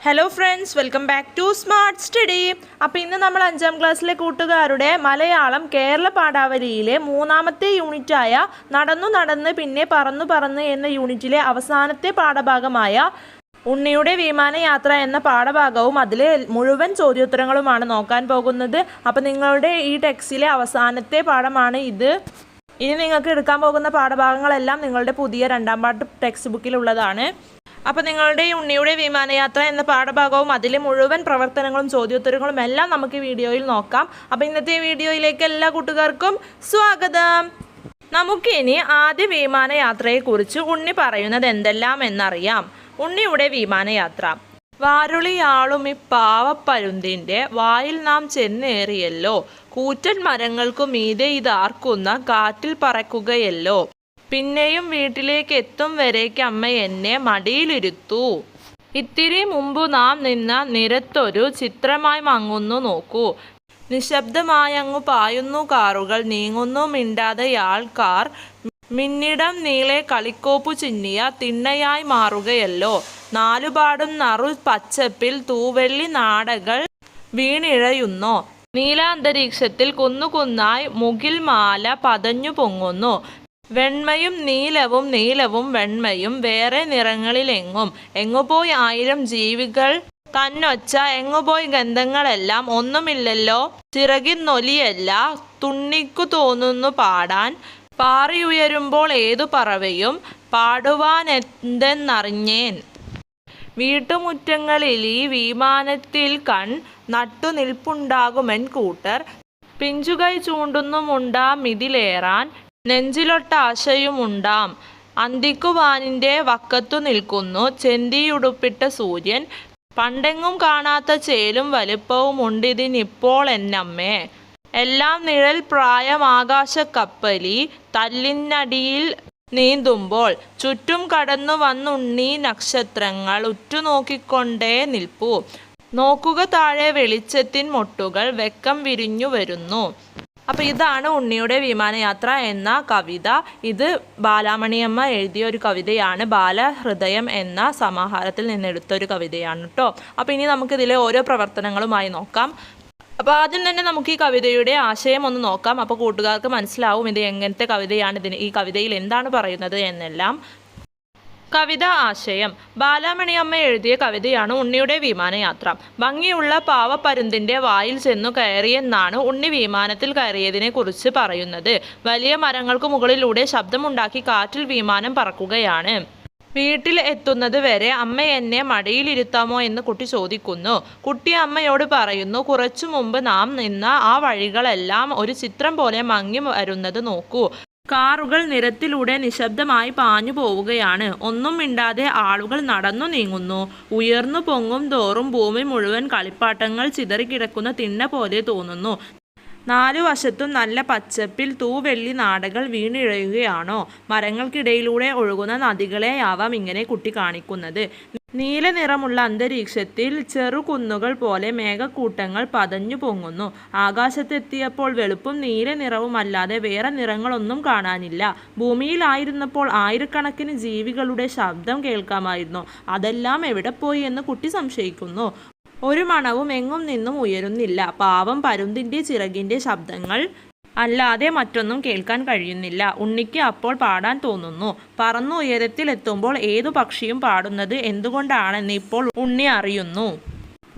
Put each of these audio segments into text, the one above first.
Hello friends welcome back to smart study അപ്പോൾ ഇന്ന് നമ്മൾ അഞ്ചാം ക്ലാസ്സിലെ കൂട്ടുകാരുടെ മലയാളം കേരള പാഠാവലിയിലെ മൂന്നാമത്തെ യൂണിറ്റായ നടന്നു നടന്ന് പിന്നെ പറന്നു പറന്ന് എന്ന യൂണിറ്റിലെ അവസാനത്തെ പാഠഭാഗമായ ഉണ്ണിയുടെ വിമാനയാത്ര എന്ന പാഠഭാഗവും അതിലെ മുഴുവൻ ചോദ്യോത്തരങ്ങളുമാണ് നോക്കാൻ പോകുന്നത്. അപ്പോൾ നിങ്ങളുടെ ഈ ടെക്സ്റ്റിലെ അവസാനത്തെ പാഠമാണ് ഇത്. ഇനി നിങ്ങൾക്ക് എടുക്കാൻ പോകുന്ന പാഠഭാഗങ്ങളെല്ലാം നിങ്ങളുടെ പുതിയ രണ്ടാം പാട്ട് ടെക്സ്റ്റ് ബുക്കിലുള്ളതാണ്. അപ്പോൾ നിങ്ങളുടെ ഉണ്ണിയുടെ വിമാനയാത്ര എന്ന പാഠഭാഗവും അതിലെ മുഴുവൻ പ്രവർത്തനങ്ങളും ചോദ്യോത്തരങ്ങളും എല്ലാം നമുക്ക് വീഡിയോയിൽ നോക്കാം. അപ്പോൾ ഇന്നത്തെ വീഡിയോയിലേക്ക് എല്ലാ കൂട്ടുകാർക്കും സ്വാഗതം. നമുക്കിനി ആദ്യ വിമാനയാത്രയെക്കുറിച്ച് ഉണ്ണി പറയുന്നത് എന്തെല്ലാം എന്നറിയാം. ഉണ്ണിയുടെ വിമാനയാത്ര. വാരുളിയാളും ഈ പാവപ്പരുന്തിന്റെ വായിൽ നാം ചെന്നേറിയല്ലോ. കൂറ്റൻ മരങ്ങൾക്കും മീതെ ഇതാർക്കുന്ന കാറ്റിൽ പറക്കുകയല്ലോ. പിന്നെയും വീട്ടിലേക്ക് എത്തും വരേക്ക് അമ്മ എന്നെ മടിയിലിരുത്തു. ഇത്തിരി മുമ്പ് നാം നിന്ന നിരത്തൊരു ചിത്രമായി മങ്ങുന്നു നോക്കൂ. നിശബ്ദമായങ്ങു പായുന്നു കാറുകൾ നീങ്ങുന്നു മിണ്ടാതെ ആൾക്കാർ മിന്നിടം നീളെ കളിക്കോപ്പു ചിന്നിയ തിണ്ണയായി മാറുകയല്ലോ. നാലുപാടും നറു പച്ചപ്പിൽ തൂവെള്ളി നാടകൾ വീണിഴയുന്നു. നീലാന്തരീക്ഷത്തിൽ കുന്നുകുന്നായി മുകിൽ മാല പതഞ്ഞു പൊങ്ങുന്നു. വെണ്മയും നീലവും നീലവും വെണ്മയും വേറെ നിറങ്ങളിലെങ്ങും? എങ്ങുപോയി ആയിരം ജീവികൾ? തന്നൊച്ച എങ്ങുപോയി ഗന്ധങ്ങളെല്ലാം? ഒന്നുമില്ലല്ലോ. ചിറകിന്നൊലിയല്ല തുണ്ണിക്കു തോന്നുന്നു പാടാൻ. പാറിയുയരുമ്പോൾ ഏതു പറവയും? പാടുവാനെന്തെന്നറിഞ്ഞേൻ. വീട്ടുമുറ്റങ്ങളിൽ ഈ വിമാനത്തിൽ കൺ നട്ടു നിൽപ്പുണ്ടാകുമെൻ കൂട്ടർ. പിഞ്ചുകൈ ചൂണ്ടുന്നുമുണ്ടാം ഇതിലേറാൻ നെഞ്ചിലൊട്ടാശയുമുണ്ടാം. അന്തിക്കുവാനിന്റെ വക്കത്തു നിൽക്കുന്നു. ചെന്തിയുടുപ്പിട്ട സൂര്യൻ പണ്ടെങ്ങും കാണാത്ത ചേലും വലുപ്പവും ഉണ്ടിതിനിപ്പോൾ എന്നമ്മേ. എല്ലാം നിഴൽ പ്രായം ആകാശക്കപ്പലി തല്ലിനടിയിൽ നീന്തുമ്പോൾ ചുറ്റും കടന്നു വന്നുണ്ണി നക്ഷത്രങ്ങൾ ഉറ്റുനോക്കിക്കൊണ്ടേ നിൽപ്പു. നോക്കുക താഴെ വെളിച്ചത്തിൻ മൊട്ടുകൾ വെക്കം വിരിഞ്ഞു വരുന്നു. അപ്പോൾ ഇതാണ് ഉണ്ണിയുടെ വിമാനയാത്ര എന്ന കവിത. ഇത് ബാലാമണിയമ്മ എഴുതിയ ഒരു കവിതയാണ്. ബാലഹൃദയം എന്ന സമാഹാരത്തിൽ നിന്നെടുത്ത ഒരു കവിതയാണ് കേട്ടോ അപ്പോൾ ഇനി നമുക്കിതിലെ ഓരോ പ്രവർത്തനങ്ങളുമായി നോക്കാം. അപ്പോൾ ആദ്യം തന്നെ നമുക്ക് ഈ കവിതയുടെ ആശയം ഒന്ന് നോക്കാം. അപ്പോൾ കൂട്ടുകാർക്ക് മനസ്സിലാവും ഇത് എങ്ങനത്തെ കവിതയാണ് ഇതിന് ഈ കവിതയിൽ എന്താണ് പറയുന്നത് എന്നെല്ലാം. കവിത ആശയം. ബാലാമണിയമ്മ എഴുതിയ കവിതയാണ് ഉണ്ണിയുടെ വിമാനയാത്ര. ഭംഗിയുള്ള പാവപ്പരുന്തിന്റെ വായിൽ ചെന്നു കയറിയെന്നാണ് ഉണ്ണി വിമാനത്തിൽ കയറിയതിനെ കുറിച്ച് പറയുന്നത്. വലിയ മരങ്ങൾക്ക് മുകളിലൂടെ ശബ്ദമുണ്ടാക്കി കാറ്റിൽ വിമാനം പറക്കുകയാണ്. വീട്ടിൽ എത്തുന്നത് വരെ അമ്മ എന്നെ മടിയിലിരുത്താമോ എന്ന് കുട്ടി ചോദിക്കുന്നു. കുട്ടി അമ്മയോട് പറയുന്നു കുറച്ചു മുമ്പ് നാം നിന്ന ആ വഴികളെല്ലാം ഒരു ചിത്രം പോലെ മങ്ങി വരുന്നത് നോക്കൂ. കാറുകൾ നിരത്തിലൂടെ നിശബ്ദമായി പാഞ്ഞു പോവുകയാണ്. ഒന്നും മിണ്ടാതെ ആളുകൾ നടന്നു നീങ്ങുന്നു. ഉയർന്നു പൊങ്ങും തോറും ഭൂമി മുഴുവൻ കളിപ്പാട്ടങ്ങൾ ചിതറിക്കിടക്കുന്ന തിണ്ണ പോലെ തോന്നുന്നു. നാലു വശത്തും നല്ല പച്ചപ്പിൽ തൂവെള്ളി നാടകൾ വീണിഴയുകയാണോ? മരങ്ങൾക്കിടയിലൂടെ ഒഴുകുന്ന നദികളെയാവാം ഇങ്ങനെ കുട്ടി കാണിക്കുന്നത് നീല നിറമുള്ള അന്തരീക്ഷത്തിൽ ചെറുകുന്നുകൾ പോലെ മേഘക്കൂട്ടങ്ങൾ പതഞ്ഞു പൊങ്ങുന്നു. ആകാശത്തെത്തിയപ്പോൾ വെളുപ്പും നീല നിറവുമല്ലാതെ വേറെ നിറങ്ങളൊന്നും കാണാനില്ല. ഭൂമിയിലായിരുന്നപ്പോൾ ആയിരക്കണക്കിന് ജീവികളുടെ ശബ്ദം കേൾക്കാമായിരുന്നു. അതെല്ലാം എവിടെ പോയി എന്ന് കുട്ടി സംശയിക്കുന്നു. ഒരു മണവും എങ്ങും നിന്നും ഉയരുന്നില്ല. പാവം പരുന്തിന്റെ ചിറകിന്റെ ശബ്ദങ്ങൾ അല്ലാതെ മറ്റൊന്നും കേൾക്കാൻ കഴിയുന്നില്ല. ഉണ്ണിക്ക് അപ്പോൾ പാടാൻ തോന്നുന്നു. പറന്നു ഉയരത്തിലെത്തുമ്പോൾ ഏതു പക്ഷിയും പാടുന്നത് എന്തുകൊണ്ടാണെന്ന് ഇപ്പോൾ ഉണ്ണി അറിയുന്നു.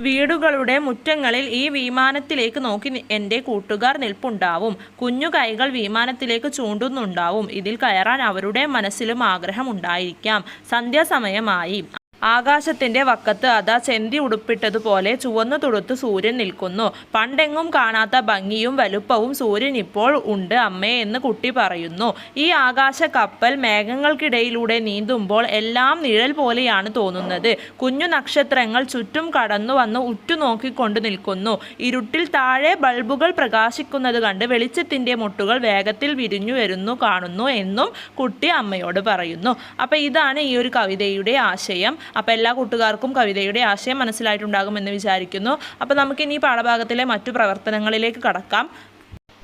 വീടുകളുടെ മുറ്റങ്ങളിൽ ഈ വിമാനത്തിലേക്ക് നോക്കി എന്റെ കൂട്ടുകാർ നിൽപ്പുണ്ടാവും. കുഞ്ഞു കൈകൾ വിമാനത്തിലേക്ക് ചൂണ്ടുന്നുണ്ടാവും. ഇതിൽ കയറാൻ അവരുടെ മനസ്സിലും ആഗ്രഹമുണ്ടായിരിക്കാം സന്ധ്യാസമയമായി. ആകാശത്തിന്റെ വക്കത്ത് അതാ ചെന്തി ഉടുപ്പിട്ടതുപോലെ ചുവന്നു തുടുത്ത് സൂര്യൻ നിൽക്കുന്നു. പണ്ടെങ്ങും കാണാത്ത ഭംഗിയും വലുപ്പവും സൂര്യൻ ഇപ്പോൾ ഉണ്ട് അമ്മേ എന്ന് കുട്ടി പറയുന്നു. ഈ ആകാശ കപ്പൽ മേഘങ്ങൾക്കിടയിലൂടെ നീന്തുമ്പോൾ എല്ലാം നിഴൽ പോലെയാണ് തോന്നുന്നത്. കുഞ്ഞു നക്ഷത്രങ്ങൾ ചുറ്റും കടന്നു വന്ന് ഉറ്റുനോക്കിക്കൊണ്ട് നിൽക്കുന്നു. ഇരുട്ടിൽ താഴെ ബൾബുകൾ പ്രകാശിക്കുന്നത് കണ്ട് വെളിച്ചത്തിന്റെ മുട്ടുകൾ വേഗത്തിൽ വിരിഞ്ഞു വരുന്നു കാണുന്നു എന്നും കുട്ടി അമ്മയോട് പറയുന്നു. അപ്പോൾ ഇതാണ് ഈ ഒരു കവിതയുടെ ആശയം. അപ്പോൾ എല്ലാ കൂട്ടുകാർക്കും കവിതയുടെ ആശയം മനസ്സിലായിട്ടുണ്ടാകുമെന്ന് വിചാരിക്കുന്നു. അപ്പോൾ നമുക്കിനി പാഠഭാഗത്തിലെ മറ്റു പ്രവർത്തനങ്ങളിലേക്ക് കടക്കാം.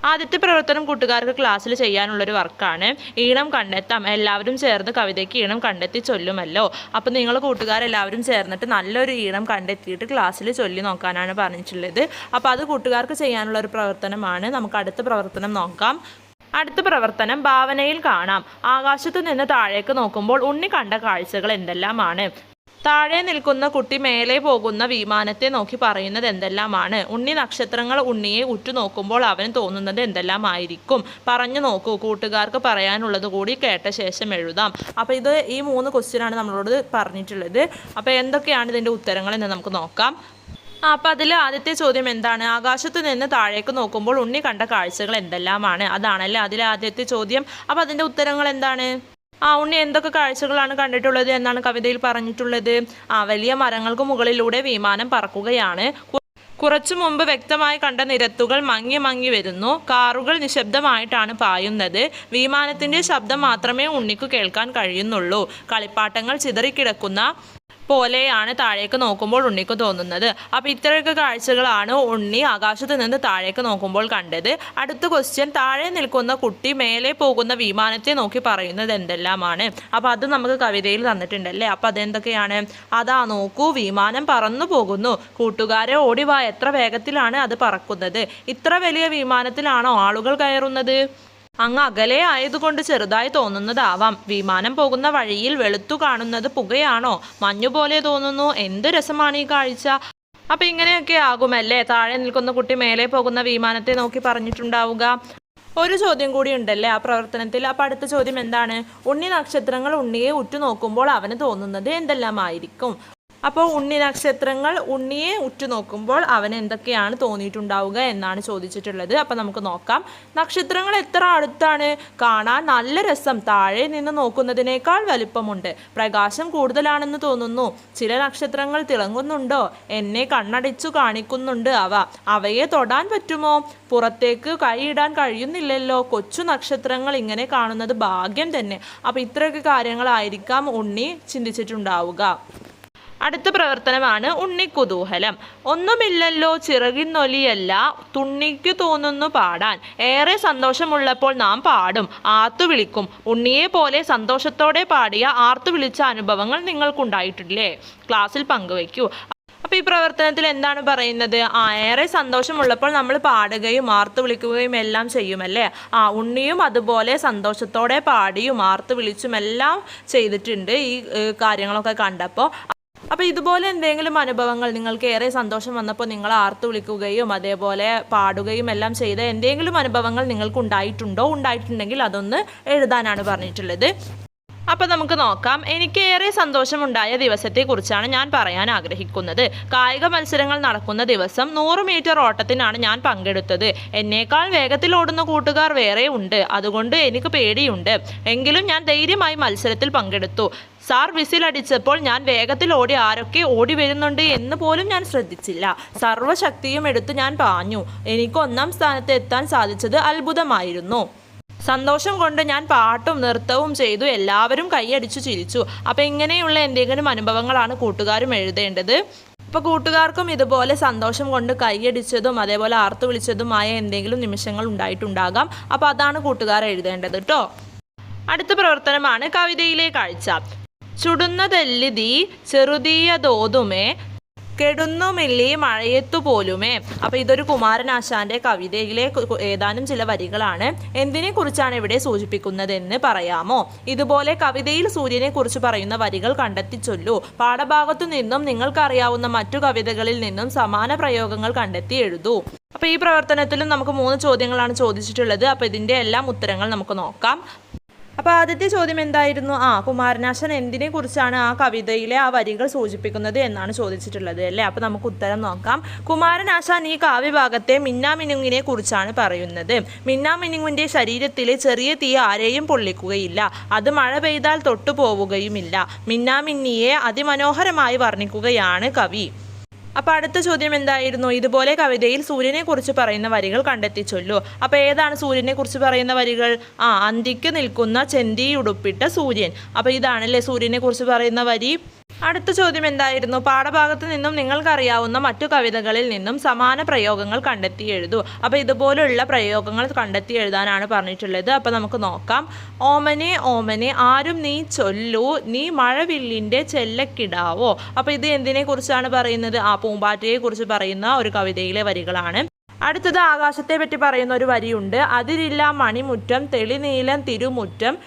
ആദ്യത്തെ പ്രവർത്തനം കൂട്ടുകാർക്ക് ക്ലാസ്സിൽ ചെയ്യാനുള്ളൊരു വർക്കാണ്. ഈണം കണ്ടെത്താം. എല്ലാവരും ചേർന്ന് കവിതയ്ക്ക് ഈണം കണ്ടെത്തി ചൊല്ലുമല്ലോ. അപ്പോൾ നിങ്ങൾ കൂട്ടുകാരെല്ലാവരും ചേർന്നിട്ട് നല്ലൊരു ഈണം കണ്ടെത്തിയിട്ട് ക്ലാസ്സിൽ ചൊല്ലി നോക്കാനാണ് പറഞ്ഞിട്ടുള്ളത്. അപ്പോൾ അത് കൂട്ടുകാർക്ക് ചെയ്യാനുള്ള ഒരു പ്രവർത്തനമാണ്. നമുക്ക് അടുത്ത പ്രവർത്തനം നോക്കാം. അടുത്ത പ്രവർത്തനം ഭാവനയിൽ കാണാം. ആകാശത്തു നിന്ന് താഴേക്ക് നോക്കുമ്പോൾ ഉണ്ണി കണ്ട കാഴ്ചകൾ എന്തെല്ലാമാണ്? താഴെ നിൽക്കുന്ന കുട്ടി മേലെ പോകുന്ന വിമാനത്തെ നോക്കി പറയുന്നത് എന്തെല്ലാമാണ്? ഉണ്ണി നക്ഷത്രങ്ങൾ ഉണ്ണിയെ ഉറ്റുനോക്കുമ്പോൾ അവന് തോന്നുന്നത് എന്തെല്ലാമായിരിക്കും? പറഞ്ഞു നോക്കൂ കൂട്ടുകാർക്ക് പറയാനുള്ളത് കൂടി കേട്ട ശേഷം എഴുതാം. അപ്പോൾ ഇത് ഈ മൂന്ന് ക്വസ്റ്റ്യനാണ് നമ്മളോട് പറഞ്ഞിട്ടുള്ളത്. അപ്പോൾ എന്തൊക്കെയാണ് ഇതിന്റെ ഉത്തരങ്ങൾ എന്ന് നമുക്ക് നോക്കാം. അപ്പം അതിൽ ആദ്യത്തെ ചോദ്യം എന്താണ്? ആകാശത്ത് നിന്ന് താഴേക്ക് നോക്കുമ്പോൾ ഉണ്ണി കണ്ട കാഴ്ചകൾ എന്തെല്ലാമാണ്? അതാണല്ലേ അതിലെ ആദ്യത്തെ ചോദ്യം. അപ്പോൾ അതിന്റെ ഉത്തരങ്ങൾ എന്താണ്? ആ ഉണ്ണി എന്തൊക്കെ കാഴ്ചകളാണ് കണ്ടിട്ടുള്ളത് എന്നാണ് കവിതയിൽ പറഞ്ഞിട്ടുള്ളത്? ആ വലിയ മരങ്ങൾക്ക് മുകളിലൂടെ വിമാനം പറക്കുകയാണ്. കുറച്ചു മുമ്പ് വ്യക്തമായി കണ്ട നിരത്തുകൾ മങ്ങി മങ്ങി വരുന്നു. കാറുകൾ നിശബ്ദമായിട്ടാണ് പായുന്നത്. വിമാനത്തിന്റെ ശബ്ദം മാത്രമേ ഉണ്ണിക്കു കേൾക്കാൻ കഴിയുന്നുള്ളൂ. കളിപ്പാട്ടങ്ങൾ ചിതറിക്കിടക്കുന്ന പോലെയാണ് താഴേക്ക് നോക്കുമ്പോൾ ഉണ്ണിക്ക് തോന്നുന്നത്. അപ്പോൾ ഇത്രയൊക്കെ കാഴ്ചകളാണ് ഉണ്ണി ആകാശത്ത് നിന്ന് താഴേക്ക് നോക്കുമ്പോൾ കണ്ടത്. അടുത്ത ക്വസ്റ്റ്യൻ താഴെ നിൽക്കുന്ന കുട്ടി മേലെ പോകുന്ന വിമാനത്തെ നോക്കി പറയുന്നത് എന്തെല്ലാമാണ്? അപ്പോൾ അത് നമുക്ക് കവിതയിൽ തന്നിട്ടുണ്ടല്ലേ? അപ്പോൾ അതെന്തൊക്കെയാണ്? അതാ നോക്കൂ വിമാനം പറന്നു പോകുന്നു. കൂട്ടുകാരെ ഓടിവാ എത്ര വേഗത്തിലാണ് അത് പറക്കുന്നത്? ഇത്ര വലിയ വിമാനത്തിലാണോ ആളുകൾ കയറുന്നത്? അങ്ങ് അകലെ ആയതുകൊണ്ട് ചെറുതായി തോന്നുന്നതാവാം. വിമാനം പോകുന്ന വഴിയിൽ വെളുത്തു കാണുന്നത് പുകയാണോ? മഞ്ഞുപോലെ തോന്നുന്നു. എന്ത് രസമാണ് ഈ കാഴ്ച? അപ്പൊ ഇങ്ങനെയൊക്കെ ആകുമല്ലേ? താഴെ നിൽക്കുന്ന കുട്ടി മേലെ പോകുന്ന വിമാനത്തെ നോക്കി പറഞ്ഞിട്ടുണ്ടാവുക. ഒരു ചോദ്യം കൂടി ഉണ്ടല്ലേ ആ പ്രവർത്തനത്തിൽ? അപ്പൊ അടുത്ത ചോദ്യം എന്താണ്? ഉണ്ണി നക്ഷത്രങ്ങൾ ഉണ്ണിയെ ഉറ്റുനോക്കുമ്പോൾ അവന് തോന്നുന്നത് എന്തെല്ലാമായിരിക്കും? അപ്പോൾ ഉണ്ണി നക്ഷത്രങ്ങൾ ഉണ്ണിയെ ഉറ്റുനോക്കുമ്പോൾ അവന് എന്തൊക്കെയാണ് തോന്നിയിട്ടുണ്ടാവുക എന്നാണ് ചോദിച്ചിട്ടുള്ളത്. അപ്പോൾ നമുക്ക് നോക്കാം. നക്ഷത്രങ്ങൾ എത്ര അടുത്താണ്? കാണാൻ നല്ല രസം. താഴെ നിന്ന് നോക്കുന്നതിനേക്കാൾ വലിപ്പമുണ്ട്. പ്രകാശം കൂടുതലാണെന്ന് തോന്നുന്നു. ചില നക്ഷത്രങ്ങൾ തിളങ്ങുന്നുണ്ടോ? എന്നെ കണ്ണടിച്ചു കാണിക്കുന്നുണ്ട് അവ. അവയെ തൊടാൻ പറ്റുമോ? പുറത്തേക്ക് കൈയിടാൻ കഴിയുന്നില്ലല്ലോ. കൊച്ചു നക്ഷത്രങ്ങൾ ഇങ്ങനെ കാണുന്നത് ഭാഗ്യം തന്നെ. അപ്പോൾ ഇത്രയൊക്കെ കാര്യങ്ങളായിരിക്കാം ഉണ്ണി ചിന്തിച്ചിട്ടുണ്ടാവുക. അടുത്ത പ്രവർത്തനമാണ് ഉണ്ണിക്കുതൂഹലം. ഒന്നുമില്ലല്ലോ ചിറകിന്നൊലിയല്ല തുണ്ണിക്ക് തോന്നുന്നു പാടാൻ. ഏറെ സന്തോഷമുള്ളപ്പോൾ നാം പാടും ആർത്തു വിളിക്കും. ഉണ്ണിയെ പോലെ സന്തോഷത്തോടെ പാടിയ ആർത്തു വിളിച്ച അനുഭവങ്ങൾ നിങ്ങൾക്കുണ്ടായിട്ടില്ലേ? ക്ലാസ്സിൽ പങ്കുവയ്ക്കൂ. അപ്പോൾ ഈ പ്രവർത്തനത്തിൽ എന്താണ് പറയുന്നത്? ആ ഏറെ സന്തോഷമുള്ളപ്പോൾ നമ്മൾ പാടുകയും ആർത്ത് വിളിക്കുകയും എല്ലാം ചെയ്യുമല്ലേ? ആ ഉണ്ണിയും അതുപോലെ സന്തോഷത്തോടെ പാടിയും ആർത്ത് വിളിച്ചും എല്ലാം ചെയ്തിട്ടുണ്ട് ഈ കാര്യങ്ങളൊക്കെ കണ്ടപ്പോൾ. അപ്പോൾ ഇതുപോലെ എന്തെങ്കിലും അനുഭവങ്ങൾ നിങ്ങൾക്ക് ഏറെ സന്തോഷം വന്നപ്പോൾ നിങ്ങൾ ആർത്തു വിളിക്കുകയും അതേപോലെ പാടുകയും എല്ലാം ചെയ്ത എന്തെങ്കിലും അനുഭവങ്ങൾ നിങ്ങൾക്ക് ഉണ്ടായിട്ടുണ്ടോ ഉണ്ടായിട്ടുണ്ടെങ്കിൽ അതൊന്ന് എഴുതാനാണ് പറഞ്ഞിട്ടുള്ളത്. അപ്പോൾ നമുക്ക് നോക്കാം. എനിക്ക് ഏറെ സന്തോഷമുണ്ടായ ദിവസത്തെക്കുറിച്ചാണ് ഞാൻ പറയാൻ ആഗ്രഹിക്കുന്നത്. കായിക മത്സരങ്ങൾ നടക്കുന്ന ദിവസം നൂറ് മീറ്റർ ഓട്ടത്തിനാണ് ഞാൻ പങ്കെടുത്തത്. എന്നേക്കാൾ വേഗത്തിൽ ഓടുന്ന കൂട്ടുകാർ വേറെ ഉണ്ട്. അതുകൊണ്ട് എനിക്ക് പേടിയുണ്ട്. എങ്കിലും ഞാൻ ധൈര്യമായി മത്സരത്തിൽ പങ്കെടുത്തു. സാർ വിസിലടിച്ചപ്പോൾ ഞാൻ വേഗത്തിൽ ഓടി ആരൊക്കെ ഓടി വരുന്നുണ്ട് എന്ന് പോലും ഞാൻ ശ്രദ്ധിച്ചില്ല. സർവശക്തിയും എടുത്ത് ഞാൻ പാഞ്ഞു. എനിക്ക് ഒന്നാം സ്ഥാനത്ത് എത്താൻ സാധിച്ചത് അത്ഭുതമായിരുന്നു. സന്തോഷം കൊണ്ട് ഞാൻ പാട്ടും നൃത്തവും ചെയ്തു. എല്ലാവരും കൈയടിച്ചു ചിരിച്ചു. അപ്പം ഇങ്ങനെയുള്ള എന്തെങ്കിലും അനുഭവങ്ങളാണ് കൂട്ടുകാരും എഴുതേണ്ടത്? അപ്പോൾ കൂട്ടുകാർക്കും ഇതുപോലെ സന്തോഷം കൊണ്ട് കൈയടിച്ചതും അതേപോലെ ആർത്തു വിളിച്ചതുമായ എന്തെങ്കിലും നിമിഷങ്ങൾ ഉണ്ടായിട്ടുണ്ടാകാം. അപ്പോൾ അതാണ് കൂട്ടുകാർ എഴുതേണ്ടത് കേട്ടോ അടുത്ത പ്രവർത്തനമാണ് കവിതയിലെ കാഴ്ച. ചുടുന്നതെല്ലിതീ ചെറുതീയതോതുമേ കെടുന്നുമില്ലി മഴയത്തു പോലുമേ അപ്പൊ ഇതൊരു കുമാരനാശാന്റെ കവിതയിലെ ഏതാനും ചില വരികളാണ്. എന്തിനെ കുറിച്ചാണ് ഇവിടെ സൂചിപ്പിക്കുന്നതെന്ന് പറയാമോ? ഇതുപോലെ കവിതയിൽ സൂര്യനെ കുറിച്ച് പറയുന്ന വരികൾ കണ്ടെത്തി ചൊല്ലൂ പാഠഭാഗത്തു നിന്നും നിങ്ങൾക്കറിയാവുന്ന മറ്റു കവിതകളിൽ നിന്നും സമാന പ്രയോഗങ്ങൾ കണ്ടെത്തി എഴുതൂ. അപ്പോൾ ഈ പ്രവർത്തനത്തിലും നമുക്ക് മൂന്ന് ചോദ്യങ്ങളാണ് ചോദിച്ചിട്ടുള്ളത്. അപ്പോൾ ഇതിന്റെ എല്ലാം ഉത്തരങ്ങൾ നമുക്ക് നോക്കാം. അപ്പൊ ആദ്യത്തെ ചോദ്യം എന്തായിരുന്നു? ആ കുമാരനാശൻ എന്തിനെ കുറിച്ചാണ് ആ കവിതയിലെ ആ വരികൾ സൂചിപ്പിക്കുന്നത് എന്നാണ് ചോദിച്ചിട്ടുള്ളത് അല്ലേ? അപ്പൊ നമുക്ക് ഉത്തരം നോക്കാം. കുമാരനാശാൻ ഈ കാവ്യഭാഗത്തെ മിന്നാമിനുങ്ങിനെ കുറിച്ചാണ് പറയുന്നത്. മിന്നാമിനുങ്ങിന്റെ ശരീരത്തിലെ ചെറിയ തീ ആരെയും പൊള്ളിക്കുകയില്ല. അത് മഴ പെയ്താൽ തൊട്ടുപോവുകയുമില്ല. മിന്നാമിന്നിയെ അതിമനോഹരമായി വർണിക്കുകയാണ് കവി. അപ്പൊ അടുത്ത ചോദ്യം എന്തായിരുന്നു? ഇതുപോലെ കവിതയിൽ സൂര്യനെ കുറിച്ച് പറയുന്ന വരികൾ കണ്ടെത്തി അപ്പൊ ഏതാണ് സൂര്യനെ കുറിച്ച് പറയുന്ന വരികൾ? ആ അന്തിക്ക് നിൽക്കുന്ന ചെന്തി ഉടുപ്പിട്ട സൂര്യൻ. അപ്പൊ ഇതാണല്ലേ സൂര്യനെ കുറിച്ച് പറയുന്ന വരി? അടുത്ത ചോദ്യം എന്തായിരുന്നു? പാഠഭാഗത്ത് നിന്നും നിങ്ങൾക്കറിയാവുന്ന മറ്റു കവിതകളിൽ നിന്നും സമാന പ്രയോഗങ്ങൾ കണ്ടെത്തി എഴുതൂ. അപ്പോൾ ഇതുപോലുള്ള പ്രയോഗങ്ങൾ കണ്ടെത്തി എഴുതാനാണ് പറഞ്ഞിട്ടുള്ളത്. അപ്പോൾ നമുക്ക് നോക്കാം. ഓമനെ ഓമനെ ആരും നീ ചൊല്ലൂ നീ മഴവില്ലിന്റെ ചെല്ലക്കിടാവോ? അപ്പോൾ ഇത് എന്തിനെ കുറിച്ചാണ് പറയുന്നത്? ആ പൂമ്പാറ്റയെ കുറിച്ച് പറയുന്ന ഒരു കവിതയിലെ വരികളാണ്. അടുത്തത് ആകാശത്തെ പറ്റി പറയുന്ന ഒരു വരിയുണ്ട്. അതിരില്ല മണിമുറ്റം തെളിനീലം തിരുമുറ്റം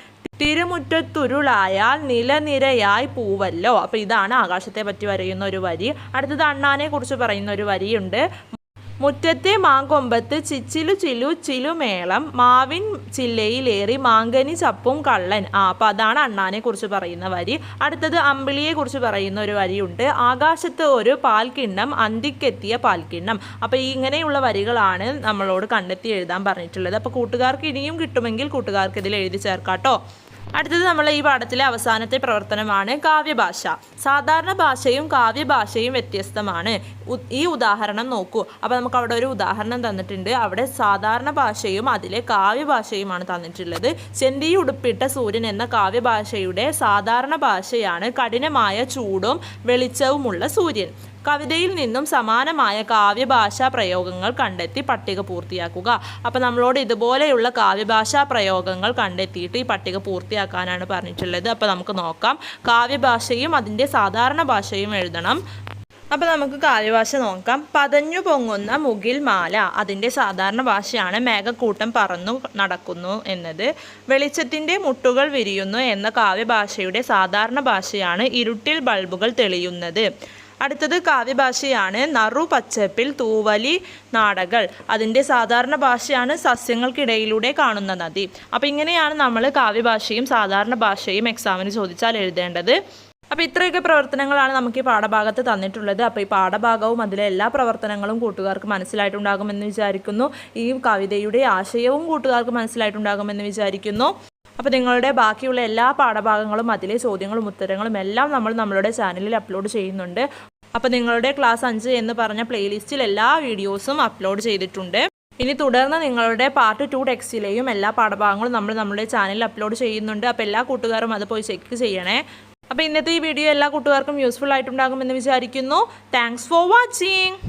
തിരുമുറ്റത്തുരുളായാൽ നിലനിരയായി പൂവല്ലോ. അപ്പൊ ഇതാണ് ആകാശത്തെ പറ്റി പറയുന്ന ഒരു വരി. അടുത്തത് അണ്ണാനെ കുറിച്ച് പറയുന്ന ഒരു വരിയുണ്ട്. മുറ്റത്തെ മാങ്കൊമ്പത്ത് ചിച്ചിലു ചിലു ചിലുമേളം മാവിൻ ചില്ലയിലേറി മാങ്കനി ചപ്പും കള്ളൻ. ആ അപ്പം അതാണ് അണ്ണാനെ കുറിച്ച് പറയുന്ന വരി. അടുത്തത് അമ്പിളിയെ കുറിച്ച് പറയുന്ന ഒരു വരിയുണ്ട്. ആകാശത്ത് ഒരു പാൽക്കിണ്ണം അന്തിക്കെത്തിയ പാൽക്കിണ്ണം. അപ്പം ഇങ്ങനെയുള്ള വരികളാണ് നമ്മളോട് കണ്ടെത്തി എഴുതാൻ പറഞ്ഞിട്ടുള്ളത്. അപ്പോൾ കൂട്ടുകാർക്ക് ഇനിയും കിട്ടുമെങ്കിൽ കൂട്ടുകാർക്ക് ഇതിൽ എഴുതി ചേർക്കാട്ടോ അടുത്തത് നമ്മൾ ഈ പാഠത്തിലെ അവസാനത്തെ പ്രവർത്തനമാണ് കാവ്യഭാഷ. സാധാരണ ഭാഷയും കാവ്യഭാഷയും വ്യത്യസ്തമാണ്. ഈ ഉദാഹരണം നോക്കൂ. അപ്പോൾ നമുക്ക് അവിടെ ഒരു ഉദാഹരണം തന്നിട്ടുണ്ട്. അവിടെ സാധാരണ ഭാഷയും അതിലെ കാവ്യഭാഷയുമാണ് തന്നിട്ടുള്ളത്. ചെന്തി ഉടുപ്പിട്ട സൂര്യൻ എന്ന കാവ്യഭാഷയുടെ സാധാരണ ഭാഷയാണ് കഠിനമായ ചൂടും വെളിച്ചവുമുള്ള സൂര്യൻ. കവിതയിൽ നിന്നും സമാനമായ കാവ്യഭാഷാ പ്രയോഗങ്ങൾ കണ്ടെത്തി പട്ടിക പൂർത്തിയാക്കുക. അപ്പോൾ നമ്മളോട് ഇതുപോലെയുള്ള കാവ്യഭാഷാ പ്രയോഗങ്ങൾ കണ്ടെത്തിയിട്ട് ഈ പട്ടിക പൂർത്തിയാക്കാനാണ് പറഞ്ഞിട്ടുള്ളത്. അപ്പോൾ നമുക്ക് നോക്കാം. കാവ്യഭാഷയും അതിന്റെ സാധാരണ ഭാഷയും എഴുതണം. അപ്പോൾ നമുക്ക് കാവ്യഭാഷ നോക്കാം. പതഞ്ഞു പൊങ്ങുന്ന മുകിൽ മാല അതിന്റെ സാധാരണ ഭാഷയാണ് മേഘക്കൂട്ടം പറന്നു നടക്കുന്നു എന്നത്. വെളിച്ചത്തിന്റെ മുട്ടുകൾ വിരിയുന്നു എന്ന കാവ്യഭാഷയുടെ സാധാരണ ഭാഷയാണ് ഇരുട്ടിൽ ബൾബുകൾ തെളിയുന്നത്. അടുത്തത് കാവ്യഭാഷയാണ് നറു പച്ചപ്പിൽ തൂവലി നാടകൾ. അതിന്റെ സാധാരണ ഭാഷയാണ് സസ്യങ്ങൾക്കിടയിലൂടെ കാണുന്ന നദി. അപ്പോൾ ഇങ്ങനെയാണ് നമ്മൾ കാവ്യഭാഷയും സാധാരണ ഭാഷയും എക്സാമിന് ചോദിച്ചാൽ എഴുതേണ്ടത്. അപ്പോൾ ഇത്രയൊക്കെ പ്രവർത്തനങ്ങളാണ് നമുക്ക് ഈ പാഠഭാഗത്ത് തന്നിട്ടുള്ളത്. അപ്പോൾ ഈ പാഠഭാഗവും അതിലെ എല്ലാ പ്രവർത്തനങ്ങളും കൂട്ടുകാർക്ക് മനസ്സിലായിട്ടുണ്ടാകുമെന്ന് വിചാരിക്കുന്നു. ഈ കവിതയുടെ ആശയവും കൂട്ടുകാർക്ക് മനസ്സിലായിട്ടുണ്ടാകുമെന്ന് വിചാരിക്കുന്നു. അപ്പോൾ നിങ്ങളുടെ ബാക്കിയുള്ള എല്ലാ പാഠഭാഗങ്ങളും അതിലെ ചോദ്യങ്ങളും ഉത്തരങ്ങളും എല്ലാം നമ്മൾ നമ്മളുടെ ചാനലിൽ അപ്ലോഡ് ചെയ്യുന്നുണ്ട്. അപ്പോൾ നിങ്ങളുടെ ക്ലാസ് അഞ്ച് എന്ന് പറഞ്ഞ പ്ലേലിസ്റ്റിൽ എല്ലാ വീഡിയോസും അപ്ലോഡ് ചെയ്തിട്ടുണ്ട്. ഇനി തുടർന്ന് നിങ്ങളുടെ പാർട്ട് ടു ടെക്സ്റ്റിലെയും എല്ലാ പാഠഭാഗങ്ങളും നമ്മൾ നമ്മുടെ ചാനലിൽ അപ്ലോഡ് ചെയ്യുന്നുണ്ട്. അപ്പോൾ എല്ലാ കൂട്ടുകാരും അത് പോയി ചെക്ക് ചെയ്യണേ. അപ്പോൾ ഇന്നത്തെ ഈ വീഡിയോ എല്ലാ കൂട്ടുകാർക്കും യൂസ്ഫുൾ ആയിട്ടുണ്ടാകുമെന്ന് വിചാരിക്കുന്നു. Thanks for watching